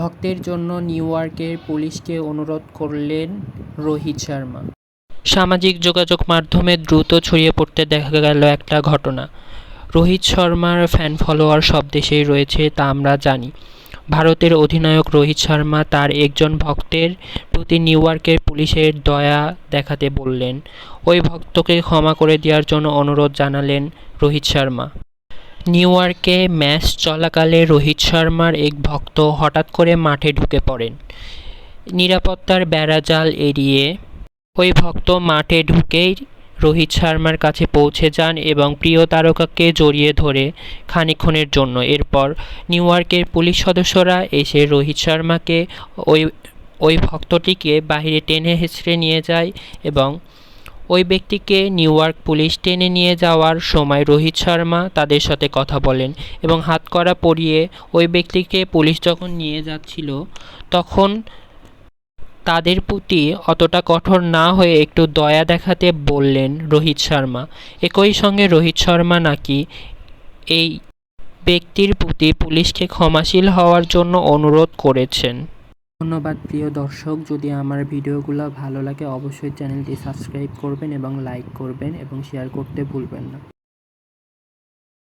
ভক্তের জন্য নিউ ইয়র্কের পুলিশকে অনুরোধ করলেন রোহিত শর্মা। সামাজিক যোগাযোগ মাধ্যমে দ্রুত ছড়িয়ে পড়তে দেখা গেল একটা ঘটনা। রোহিত শর্মার ফ্যান ফলোয়ার সব দেশেই রয়েছে তা আমরা জানি। ভারতের অধিনায়ক রোহিত শর্মা তার একজন ভক্তের প্রতি নিউ ইয়র্কের পুলিশের দয়া দেখাতে বললেন। ওই ভক্তকে ক্ষমা করে দেওয়ার জন্য অনুরোধ জানালেন রোহিত শর্মা। নিউ ইয়র্কে ম্যাচ চলাকালে রোহিত শর্মার এক ভক্ত হঠাৎ করে মাঠে ঢুকে পড়েন। নিরাপত্তার বেড়াজাল এড়িয়ে ওই ভক্ত মাঠে ঢুকেই রোহিত শর্মার কাছে পৌঁছে যান এবং প্রিয় তারকাকে জড়িয়ে ধরে খানিকক্ষণের জন্য। এরপর নিউ ইয়র্কের পুলিশ সদস্যরা এসে রোহিত শর্মাকে ওই ওই ভক্তটিকে বাইরে টেনে হেঁচড়ে নিয়ে যায় এবং ওই ব্যক্তিকে নিউ ইয়র্ক পুলিশ টেনে নিয়ে যাওয়ার সময় রোহিত শর্মা তাদের সাথে কথা বলেন এবং হাতকড়া পরিয়ে ওই ব্যক্তিকে পুলিশ যখন নিয়ে যাচ্ছিল, তখন তাদের প্রতি অতটা কঠোর না হয়ে একটু দয়া দেখাতে বললেন রোহিত শর্মা। একই সঙ্গে রোহিত শর্মা নাকি এই ব্যক্তির প্রতি পুলিশকে ক্ষমাশীল হওয়ার জন্য অনুরোধ করেছেন। ধন্যবাদ প্রিয় দর্শক। যদি আমার ভিডিওগুলো ভালো লাগে, অবশ্যই চ্যানেলটি সাবস্ক্রাইব করবেন এবং লাইক করবেন এবং শেয়ার করতে ভুলবেন না।